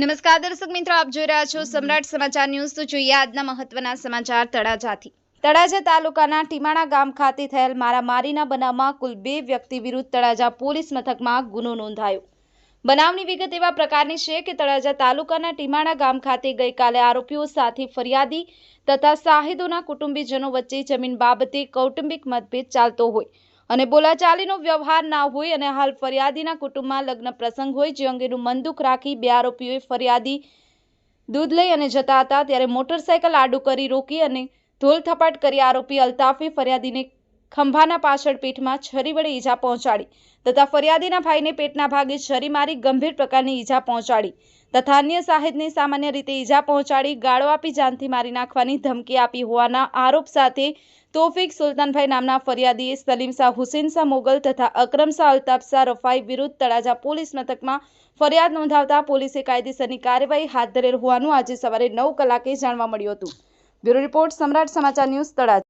નમસ્કાર દર્શક મિત્રો, આપ જોઈ રહ્યા છો સમ્રાટ સમાચાર ન્યૂઝ. તો જોઈએ આજના મહત્વના સમાચાર તળાજાથી. તળાજા તાલુકાના ટીમાણા ગામ ખાતે થયેલ મારામારીના બનાવમાં કુલ બે વ્યક્તિ વિરુદ્ધ તળાજા પોલીસ મથકમાં ગુનો નોંધાયો. બનાવની વિગત એવા પ્રકારની છે કે તળાજા તાલુકાના ટીમાણા ગામ ખાતે ગઈકાલે આરોપીઓ સાથે ફરિયાદી તથા શાહિદોના કુટુંબીજનો વચ્ચે જમીન બાબતે કૌટુંબિક મતભેદ ચાલતો હોય. અને બોલાચાલીનો વ્યવહાર ના હોય અને હાલ ફરિયાદીના કુટુંબમાં લગ્ન પ્રસંગ હોય, જે અંગેનું મંદુક રાખી બે આરોપીઓએ ફરિયાદી દૂધ લઈ અને જતા હતા, ત્યારે મોટરસાયકલ આડું કરી રોકી અને ધોલ થપાટ કરી આરોપી અલ્તાફે ફરિયાદીને ખંભાના પાછળ પીઠમાં છરી વડે ઈજા પહોંચાડી તથા ફરિયાદીના ભાઈને પેટના ભાગે છરી મારી ગંભીર પ્રકારની ઈજા પહોંચાડી તથા અન્ય સાહિદને સામાન્ય રીતે ઈજા પહોંચાડી ગાળો આપી જાનથી મારી નાખવાની ધમકી આપી હોવાના આરોપ સાથે તોફિક સુલતાનભાઈ નામના ફરિયાદીએ સલીમ શાહ, હુસેન શાહ મોગલ તથા અક્રમશાહ શાહ શાહ રફાઈ વિરુદ્ધ તળાજા પોલીસ મથકમાં ફરિયાદ નોંધાવતા પોલીસે કાયદેસરની કાર્યવાહી હાથ ધરેલ હોવાનું આજે સવારે નવ કલાકે જાણવા મળ્યું હતું. બ્યુરો રિપોર્ટ સમ્રાટ સમાચાર ન્યૂઝ તળાજા.